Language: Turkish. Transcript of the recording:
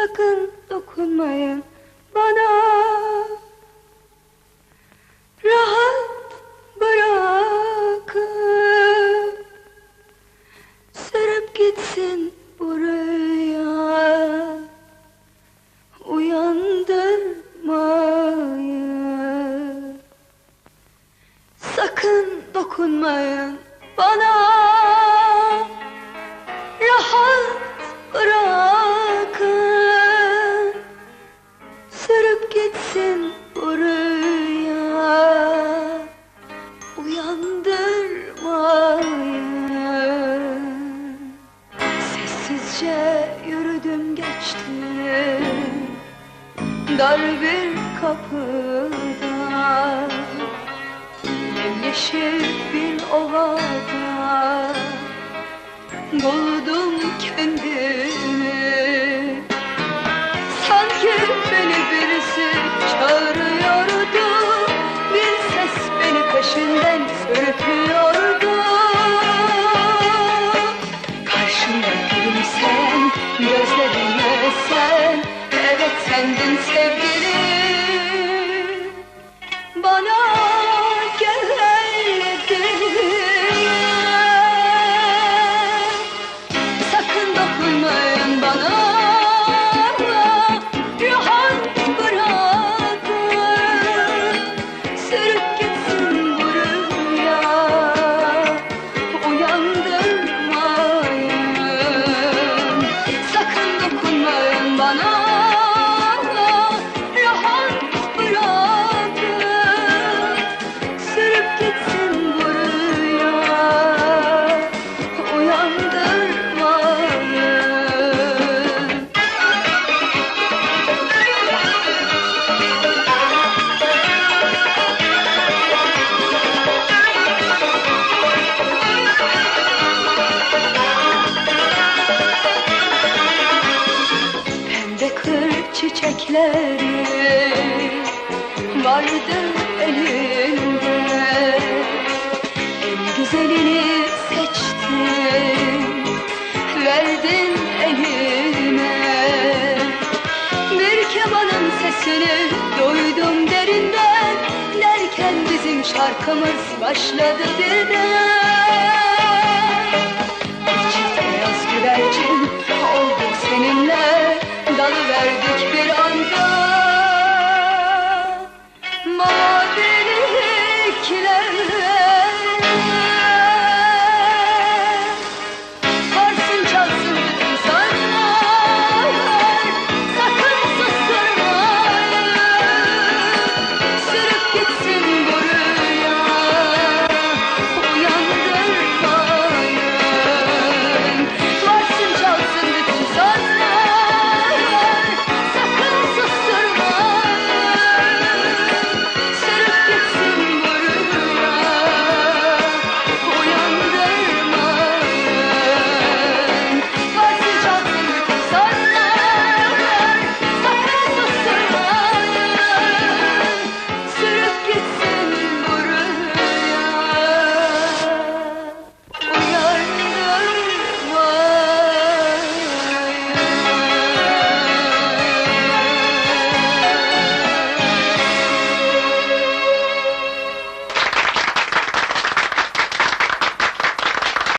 Sakın dokunmayın bana. Rahat bırakın. Sürüp gitsin buraya Uyandırmayın. Sakın dokunmayın bana gitsin buraya. Uyandırmayın Sessizce yürüdüm geçtim Dar bir kapıda Yemyeşil bir ovada Buldum kendimi sendin sevgilim Bana bana çiçekleri vardı elinde. En güzelini seçtin verdin elime Bir kemanın sesini duydum derinden Derken bizim şarkımız başladı birden Sana verdik bir anda.